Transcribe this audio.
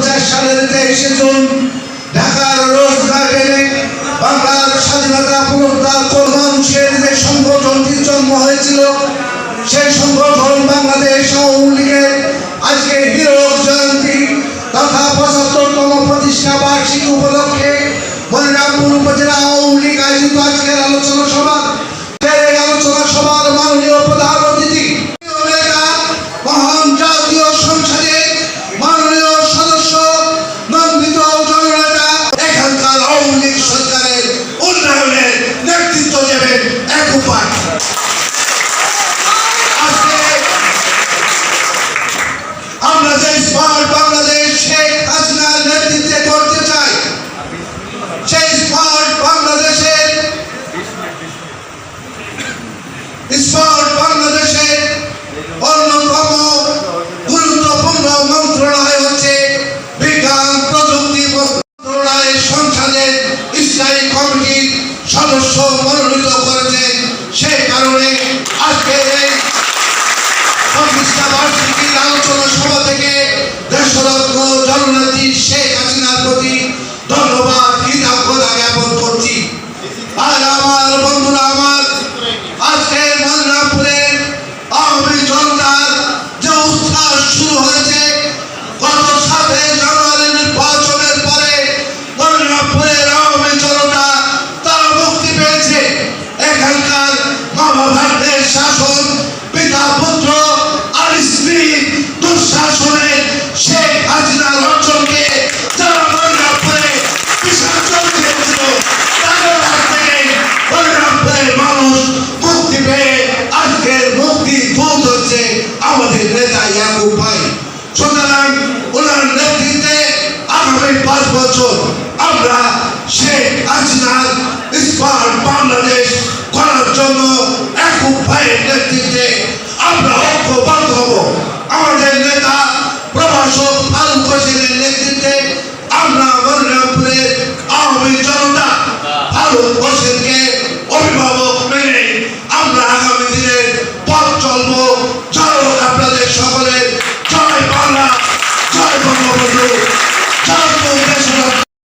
পঞ্চাশ সালের তেইশে জুন ঢাকার রোজ গার্ডেনে বাংলার স্বাধীনতা পুনরুদ্ধার মানুষের যে সংগঠনটির জন্ম হয়েছিল। সেই সংগঠন বাংলাদেশ আওয়ামী লীগের আজকে হীরক জয়ন্তী তথা পঁচাত্তরতম প্রতিষ্ঠা বার্ষিকী উপলক্ষে মনিরামপুর উপজেলা আওয়ামী লীগ আয়োজিত আজকের আলোচনা সভা É combate. মনোনীত করেছেন সেই কারণে আজকে এই প্রতিষ্ঠা বার্ষিকীর আলোচনা সভা থেকে দেশরত্ন জননেত্রী শেখ হাসিনার প্রতি ধন্যবাদ কৃতজ্ঞতা জ্ঞাপন করছি আর আমার বন্ধুরা আমার আজকে মন্নাপুরের আওয়ামী জনতার যে উচ্ছ্বাস শুরু হয়েছে গত সাতে জানুয়ারি নির্বাচনের পরে মন্নাপুরের আওয়ামী জনতা তারা মুক্তি পেয়েছে এখানকার মা বাবাদের শাসন, পিতা পুত্র আর স্ত্রী দুঃশাসনে শেখ হাসিনার অঞ্চলকে মানুষ মুক্তি পেয়ে আজকের মুক্তি দূত হচ্ছে আমাদের নেতা ইয়াকুব ভাই। সুতরাং ওনার নেতৃত্বে আগামী পাঁচ বছর আমরা নেতৃত্বে আমরা ঐক্যবদ্ধ হব। আমাদের নেতা প্রভাষক ফারুক হোসেনের নেতৃত্বে আমরা মনিরামপুরের আওয়ামী জনতা ফারুক হোসেনকে অভিভাবক মেনে আমরা আগামী দিনের পথ চলবো। জয় আপনাদের সকলের, জয় বাংলা, জয় বঙ্গবন্ধু।